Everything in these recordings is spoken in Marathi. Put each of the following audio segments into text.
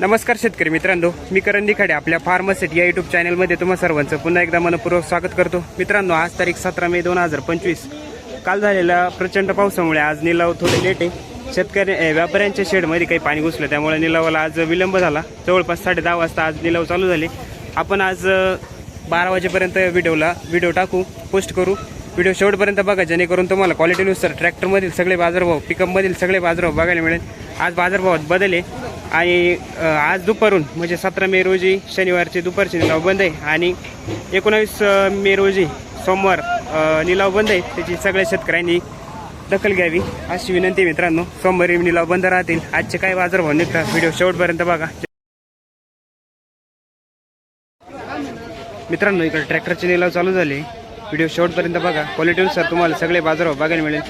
नमस्कार शेतकरी मित्रांनो मी करण निखाडे आपल्या फार्मसेट या युट्यूब चॅनलमध्ये तुम्हा सर्वांचं पुन्हा एकदा मनपूर्वक स्वागत करतो. मित्रांनो आज तारीख सतरा मे दोन हजार पंचवीस. काल झालेल्या प्रचंड पावसामुळे आज निलाव थोडे लेट आहे. शेतकरी व्यापाऱ्यांच्या शेडमध्ये काही पाणी घुसलं त्यामुळे निलावाला आज विलंब झाला. जवळपास साडे दहा वाजता आज निलाव चालू झाले. आपण आज बारा वाजेपर्यंत व्हिडिओला व्हिडिओ टाकू पोस्ट करू. व्हिडिओ शेवटपर्यंत बघा जेणेकरून तुम्हाला क्वालिटीनुसार ट्रॅक्टरमधील सगळे बाजारभाव पिकअपमधील सगळे बाजारभाव बघायला मिळेल. आज बाजारभावात बदल आहे. आणि आज दुपारून म्हणजे सतरा मे रोजी शनिवारचे दुपारचे निलाव बंद आहे. आणि एकोणावीस मे रोजी सोमवार निलाव बंद आहे. त्याची सगळ्या शेतकऱ्यांनी दखल घ्यावी अशी विनंती मित्रांनो. सोमवारी निलाव बंद राहतील. आजचे काय बाजारभाव निघतात. व्हिडिओ शेवटपर्यंत बघा. मित्रांनो इकडे ट्रॅक्टरचे निलाव चालू झाले. व्हिडिओ शेवटपर्यंत बघा. क्वालिटीनुसार तुम्हाला सगळे बाजारभाव बघायला मिळेल.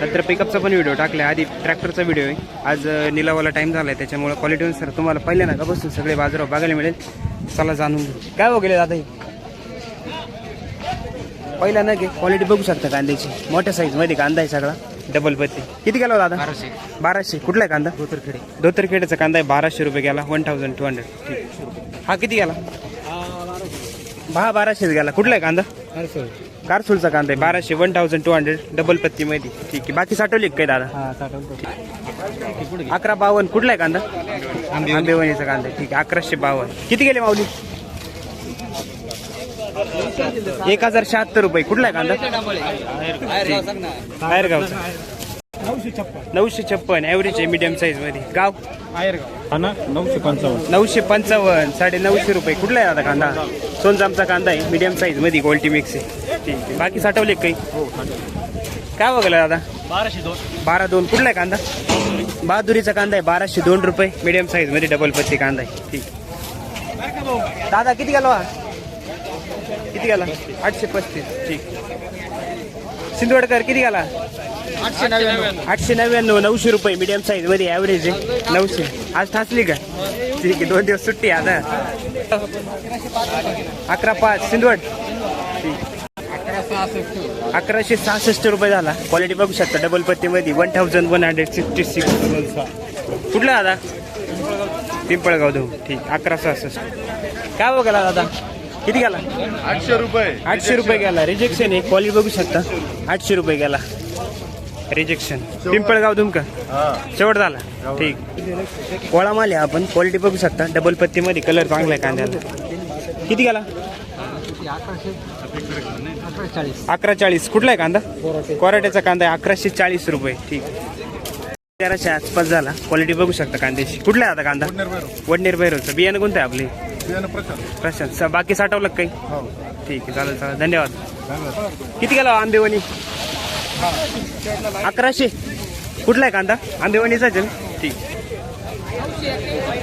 नंतर पिकअपचा पण व्हिडिओ टाकला आधी ट्रॅक्टरचा व्हिडिओ आहे. आज निलावाला टाईम झाला आहे त्याच्यामुळे क्वालिटीनुसार तुम्हाला पहिल्या का बसून सगळे बाजारभाव बघायला मिळेल. चला जाणून घेऊ. काय हो गेले दादा हे? पहिला ना घे क्वालिटी बघू शकता कांद्याची. मोठ्या साईजमध्ये कांदा आहे सगळा. डबल पत्ती. किती गेला हो दादा? बाराशे. बाराशे. कुठला आहे कांदा? धोतरखेडे. धोतरखेडचा कांदा आहे. बाराशे रुपये गेला. वन थाउजंड टू हंड्रेड हा किती गेला? हा बाराशेच गेला. कुठला आहे कांदा? कारसूलचा कांदा आहे. बाराशे one thousand two hundred double पत्तीमध्ये ठीक आहे. बाकी साठवली का काय दादा? हा अकरा बावन्न. कुठला आहे कांदा? आंबेवणीचा कांदा आहे. ठीक आहे. अकराशे बावन्न. किती गेले माऊली? एक हजार शहात्तर रुपये. कुठला आहे कांदा? बाहेरगावचा. नऊशे छप्पन. ॲव्हरेज आहे मीडियम साईजमध्ये. गाव? हा ना नऊशे पंचावन्न. नऊशे पंचावन्न साडे नऊशे रुपये. कुठला आहे आता कांदा? सोनजामचा कांदा आहे मीडियम साईजमध्ये क्वालिटी मिक्स आहे. ठीक आहे बाकी साठवले काही? काय बघायला दादा? बाराशे दोन. बारा दोन. कुठला आहे कांदा? बहादुरीचा कांदा आहे बाराशे दोन रुपये. मीडियम साईजमध्ये डबल पत्ती कांदा आहे. ठीक. दादा किती गेला हा? किती गेला? आठशे पस्तीस. ठीक. सिंदवडकर किती गेला आठशे नव्याण्णव. आठशे नव्याण्णव नऊशे रुपये मीडियम साईजमध्ये ॲव्हरेज आहे. नऊशे. आज ठासली का? ठीक आहे दोन दिवस सुट्टी आता. अकरा पाच सिंदवड अकराशे सहासष्ट रुपये झाला. क्वालिटी बघू शकता double पत्तीमध्ये one thousand one hundred sixty six कुठला दादा? पिंपळगाव धू ठीक अकरा सहासष्ट. काय बघायला दादा? किती गेला? आठशे रुपये. आठशे रुपये गेला. रिजेक्शन आहे. क्वालिटी बघू शकता. आठशे रुपये गेला. रिजेक्शन पिंपळगाव धुमका शेवट झाला. ठीक. कोळा माल आहे आपण. क्वालिटी बघू शकता. डबल पत्तीमध्ये कलर चांगला आहे कांद्याला. किती गेला? अकरा चाळीस. कुठला आहे कांदा? कोराट्याचा कांदा आहे. अकराशे चाळीस रुपये. ठीक. तेराशे आसपास झाला. क्वालिटी बघू शकता कांद्याची. कुठला आहे आता कांदा? वडनेर भैरवचं. बियाणं कोणतं आहे आपले? प्रशांत. प्रशांत स- बाकी साठवलं का काही? हो. ठीक आहे चालेल चालेल. धन्यवाद. किती गेला आंबेवणी अकराशे. कुठला आहे कांदा? आंबेवणीचाच आहे ना? ठीक.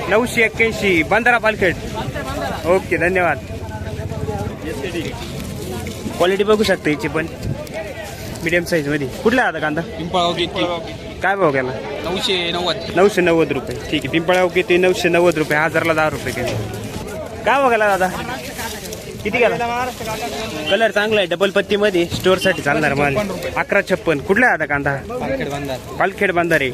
नऊशे एक्क्याऐंशी बंधारा पालखेड. ओके धन्यवाद. क्वालिटी बघू शकता याची पण. मीडियम साईजमध्ये. कुठला आहे आता कांदा? पिंपळगाव किती? काय भाव गेला? नऊशे नव्वद. नऊशे नव्वद रुपये. ठीक आहे पिंपळाव किती? नऊशे नव्वद रुपये. हजारला दहा रुपये किलो. काय बघायला दादा? किती गेला? कलर चांगला आहे डबल पत्तीमध्ये स्टोअरसाठी चालणार माल. अकरा छप्पन. कुठला आहे आता कांदा? बांधार. पालखेड बांधारे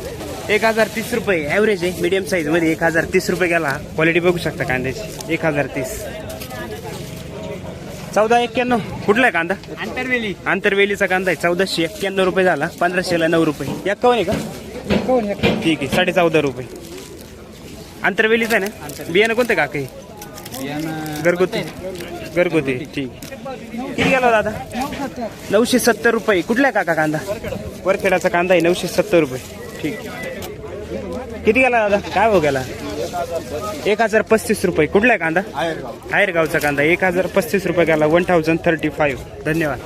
एक हजार तीस रुपये ॲव्हरेज आहे मीडियम साईजमध्ये एक हजार तीस रुपये गेला. क्वालिटी बघू शकता कांद्याची. एक हजार तीस. चौदा एक्क्याण्णव. कुठला आहे कांदा? आंतरवेली. आंतरवेलीचा कांदा आहे. चौदाशे एक्क्याण्णव रुपये झाला. पंधराशेला नऊ रुपये. एक्कावन्न आहे का? ठीक आहे साडे चौदा रुपये. आंतरवेलीचा आहे ना? बियाणं कोणतं का काही घरगुती. घरगुती ठीक. किती गेला दादा? नऊशे सत्तर रुपये. कुठला काका कांदा? वरखेडाचा कांदा आहे नऊशे सत्तर रुपये. ठीक. किती गेला दादा? काय हो गेला? एक हजार पस्तीस रुपये. कुठला आहे कांदा? गावचा कांदा. एक हजार पस्तीस रुपये गेला. वन थाउजंड थर्टी फाईव्ह धन्यवाद.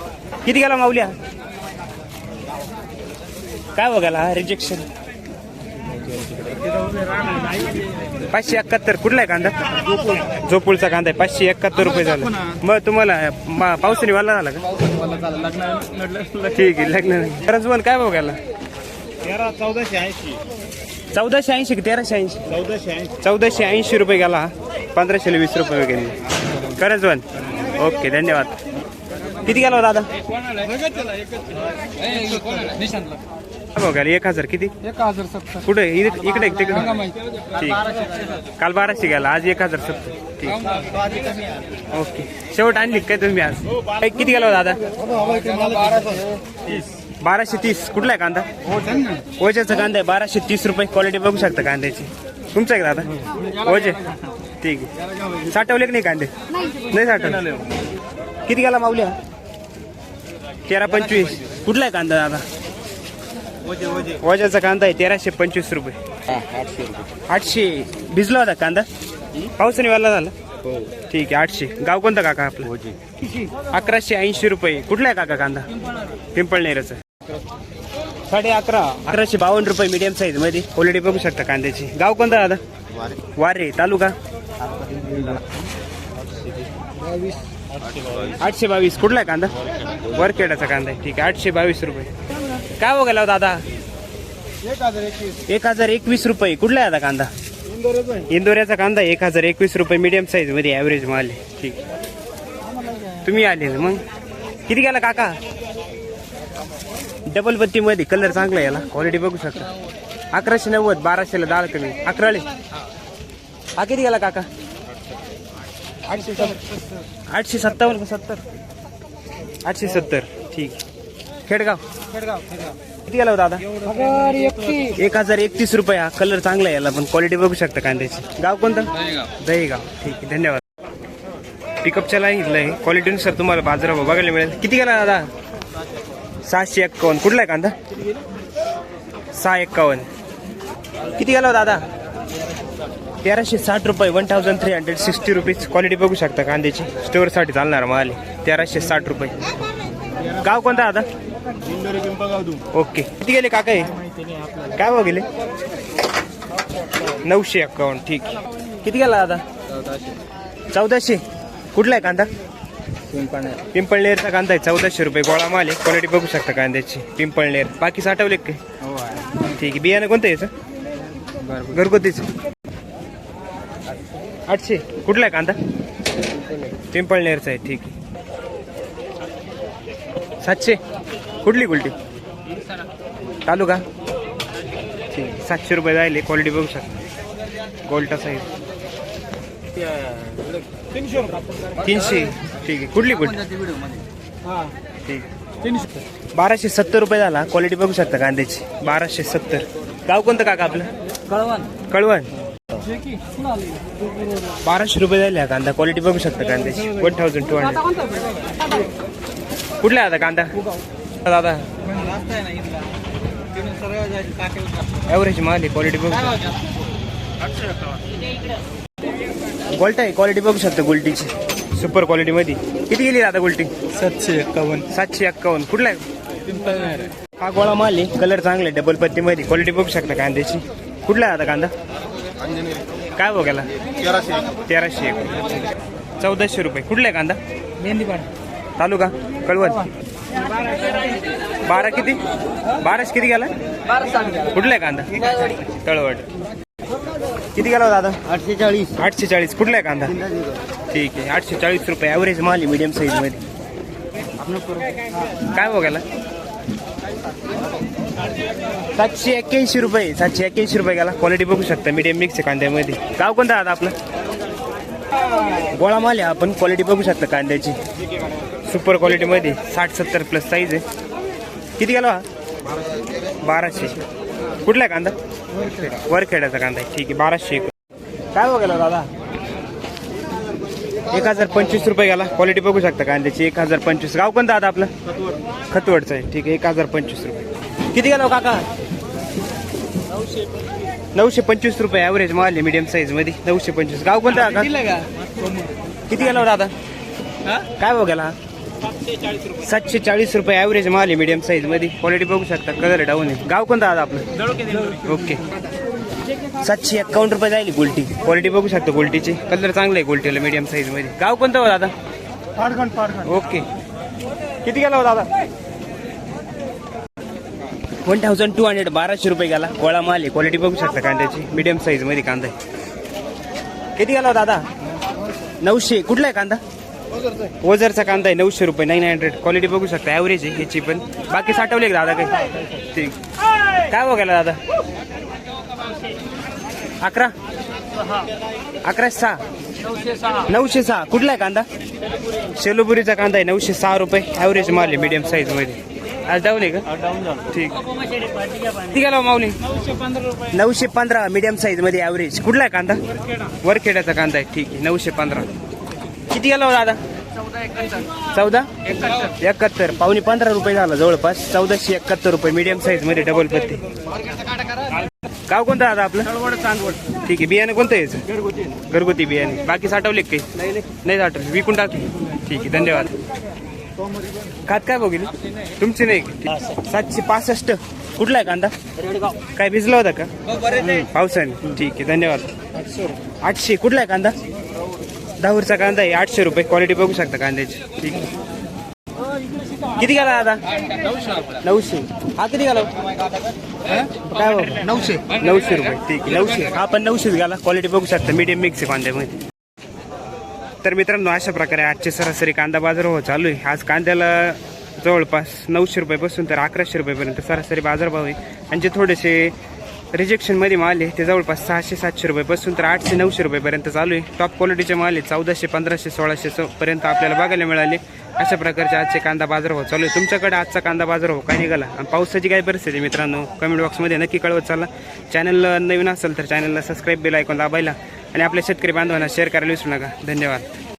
किती गेला माऊल्या? काय हो गेला? रिजेक्शन पाचशे एकाहत्तर. कुठला आहे कांदा? झोपूळचा कांदा आहे. पाचशे एकाहत्तर रुपये झाला. मग तुम्हाला मा- पावसाने वाला झाला का? ठीक आहे लग्न खरंच बोल काय गेला? तेरा चौदाशे ऐंशी. चौदाशे ऐंशी की तेराशे ऐंशी? चौदाशे ऐंशी. चौदाशे ऐंशी रुपये गेला पंधराशे वीस रुपये वगैरे खरंच वन ओके धन्यवाद. किती गेला हो दादा? बघायला एक हजार किती? एक हजार सत्तर. कुठे? इकडे तिकडे. ठीक. काल बाराशे गेला. आज एक हजार सत्तर. ठीक. ओके. शेवट आणली काय तुम्ही आज? किती गेला हो दादा? बाराशे तीस. कुठला आहे कांदा? ओझ्याचा कांदा आहे. बाराशे तीस रुपये क्वालिटी बघू शकता कांद्याची. तुमचा आहे दादा? ओझे. ठीक आहे. साठवले की नाही कांदे? नाही साठवले. किती गेला माऊली हा? तेरा पंचवीस. कुठला आहे कांदा दादा? वजाचा कांदा आहे तेराशे पंचवीस रुपये. आठशे भिजला होता कांदा? पावसाने वाला झाला? ठीक आहे आठशे. गाव कोणतं काका आपलं? अकराशे ऐंशी रुपये. कुठला आहे काका कांदा? पिंपळनेरचा साडे अकरा. अकराशे बावन्न रुपये मीडियम साईजमध्ये. क्वालिटी बघू शकता कांद्याची. गाव कोणता दादा? वारे. तालुका? आठशे बावीस. कुठला आहे कांदा? वरखेडाचा कांदा आहे. ठीक आहे आठशे बावीस रुपये. काय हो गेला हो दादा? एक हजार एकवीस रुपये. कुठला आहे आता कांदा? इंदोऱ्याचा कांदा एक हजार एकवीस रुपये मीडियम साईजमध्ये ॲव्हरेज माल आहे. ठीक. तुम्ही आले ना मग? किती गेला काका? डबल पत्ती मध्ये कलर चांगला आहे याला. क्वालिटी बघू शकता. अकराशे नव्वद बाराशेला दाल कमी. अकराले. हा किती गेला काका? आठशे सत्तावन्न सत्तर. आठशे सत्तर. ठीक. खेडगाव? किती गेला हो दादा? एक हजार एकतीस रुपये. हा कलर चांगला आहे याला पण क्वालिटी बघू शकता कांद्याची. गाव कोणतं? दहीगाव. ठीक आहे धन्यवाद. पिकअपच्या लाईन आहे. क्वालिटीनुसार तुम्हाला बाजारावर बघायला मिळेल. किती गेला दादा? सहाशे एक्कावन्न. कुठला आहे कांदा? सहा एक्कावन्न. किती गेला हो दादा? तेराशे साठ रुपये one thousand three hundred sixty rupees quality बघू शकता कांद्याची. स्टोअरसाठी चालणार माल आहे. तेराशे साठ रुपये. गाव कोणता आता? ओके. किती गेले काका हे? काय भाव गेले? नऊशे एक्कावन्न ठीक. किती गेला दादा चौदाशे. कुठला आहे कांदा? पिंपळनेरचा कांदा आहे चौदाशे रुपये गोळा माल आहे. क्वालिटी बघू शकता कांद्याची. पिंपळनेर. बाकी साठवले का? काय ठीक आहे. बियाणं कोणतं आहे याचं? घरगुतीचं. आठशे. कुठला आहे कांदा? पिंपळनेरचा आहे ठीक आहे. सातशे. कुठली गुलटी तालुका? ठीक आहे. सातशे रुपये जायले. क्वालिटी बघू शकता. गोल्टा साईज तीनशे. ठीक आहे. कुठली गुलटी ठीक बाराशे सत्तर रुपये झाला. क्वालिटी बघू शकता कांद्याची. बाराशे सत्तर. गाव कोणतं काका आपलं? कळवण. कळवण. बाराशे रुपये झाले हा कांदा. क्वालिटी बघू शकता कांद्याची. वन थाउजंड टू हंड्रेड कुठला आता कांदा? दादा. ॲव्हरेज माल क्वालिटी बघू गोल्टा आहे क्वालिटी बघू शकता गोल्टीची. सुपर क्वालिटी मध्ये. किती गेली दादा गोल्टी? सातशे एक्कावन्न. सातशे एक्कावन्न. कुठला आहे? हा गोळा माल आहे. कलर चांगला आहे डबल पत्ती मध्ये. क्वालिटी बघू शकता कांद्याची. कुठला आहे आता कांदा? काय बघायला तेराशे एक. चौदाशे रुपये. कुठला आहे कांदा? मेहंदीपाड तालुका? कळवण. बारा किती? बाराशे किती गेला? कुठला आहे कांदा? तळवट किती गेला हो दादा? आठशे चाळीस आठशे चाळीस कुठला आहे कांदा? ठीक आहे. आठशे चाळीस रुपये. ॲव्हरेज माल मिडियम मीडियम साईजमध्ये. काय बघायला सातशे एक्क्याऐंशी रुपये. सातशे एक्क्याऐंशी रुपये गेला. क्वालिटी बघू शकता. मीडियम मिक्स आहे कांद्यामध्ये. गाव कोणता आता आपलं? गोळा माल आहे आपण. क्वालिटी बघू शकता कांद्याची. सुपर क्वालिटीमध्ये साठ सत्तर प्लस साईज आहे. किती गेला हा? बाराशे. कुठला आहे कांदा? वरखेड्याचा कांदा आहे. ठीक आहे बाराशे एक. काय बघायला दादा? एक हजार पंचवीस रुपये गेला. क्वालिटी बघू शकता कांद्याची. एक हजार पंचवीस. गाव कोणतं आता आपलं? खतवडचं आहे. ठीक आहे एक हजार पंचवीस रुपये. किती गेला हो काका? नऊशे पंचवीस रुपये ॲव्हरेज माल आहे मीडियम साईजमध्ये. नऊशे पंचवीस. गाव कोणतं किती गेला हो दादा? काय गेला सातशे चाळीस रुपये ॲव्हरेज माल आहे मीडियम साईजमध्ये. क्वालिटी बघू शकता. कलर डाऊन आहे. गाव कोणतं आता आपलं? ओके. सातशे एक्कावन्न रुपये जाईल गोल्टी क्वालिटी बघू शकता गोल्टीची कलर चांगला आहे गोल्टीला मीडियम साईजमध्ये. गाव कोणतं हो दादा? ओके. किती गेला हो दादा? वन थाउजंड टू हंड्रेड बाराशे रुपये गेला. गोळा माल आहे. क्वालिटी बघू शकता कांद्याची. मीडियम साईजमध्ये कांदा आहे. किती गेला हो दादा? नऊशे. कुठला आहे कांदा? ओझरचा कांदा आहे नऊशे रुपये नाईन हंड्रेड क्वालिटी बघू शकता ॲव्हरेज आहे याची पण. बाकी साठवले का दादा काही? ठीक. काय हो गेला दादा? अकरा? अकरा सहा? नऊशे सहा. कुठला आहे कांदा? शेलोपुरीचा कांदा आहे नऊशे सहा रुपये. ॲव्हरेज माल आहे मीडियम साईजमध्ये. आज डाऊन आहे का? झालं. ठीक. किती गेला माऊली. नऊशे पंधरा रुपये नऊशे पंधरा मीडियम साईजमध्ये ॲव्हरेज कुठला आहे कांदा? वरखेड्याचा कांदा आहे ठीक आहे. नऊशे पंधरा. किती गेला हो दादा? चौदा एकाहत्तर. पावणे पंधरा रुपये झाला जवळपास. चौदाशे एकाहत्तर रुपये मीडियम साईजमध्ये डबल पत्ती. गाव कोणतं दादा आपलं? ठीक आहे. बियाणं कोणतं यायचं घरगुती बियाणे. बाकी साठवले काही? नाही साठवले. विकून टाकले. ठीक आहे. धन्यवाद. खात काय बघितली तुमची नाही. सातशे पासष्ट. कुठला आहे कांदा? काय भिजला होता का? बरेच पावसाने. ठीक आहे. धन्यवाद. आठशे. कुठला आहे कांदा? दहावरचा कांदा आहे आठशे रुपये. क्वालिटी बघू शकता कांद्याची. ठीक आहे. किती गेला दादा नऊशे. हा किती गेला काय भाऊ नऊशे. नऊशे रुपये. ठीक आहे. नऊशे. हा पण नऊशेच गेला क्वालिटी बघू शकता. मीडियम मिक्स आहे कांद्यामध्ये. तर मित्रांनो अशा प्रकारे आजचे सरासरी कांदा बाजारभाव चालू आहे. आज कांद्याला जवळपास नऊशे रुपयापासून तर अकराशे रुपयेपर्यंत सरासरी बाजारभाव आहे. आणि जे थोडेसे रिजेक्शनमध्ये माल आहे. ते जवळपास सहाशे सातशे रुपयापासून तर आठशे नऊशे रुपयेपर्यंत चालू आहे. टॉप क्वालिटीचे माल आहे. चौदाशे पंधराशे सोळाशे पर्यंत आपल्याला बघायला मिळाले. अशा प्रकारचे आजचे कांदा बाजार हो चालू आहे. तुमच्याकडे आजचा कांदा बाजार हो काय निघाला? आणि पावसाची काय परिस्थिती मित्रांनो? कमेंट बॉक्समध्ये नक्की कळवत चालला चॅनल नवीन असेल तर चॅनलला सबस्क्राईब बेल ऐकून दाबायला. आणि आपल्या शेतकरी बांधवांना शेअर करायला विसरू नका. धन्यवाद.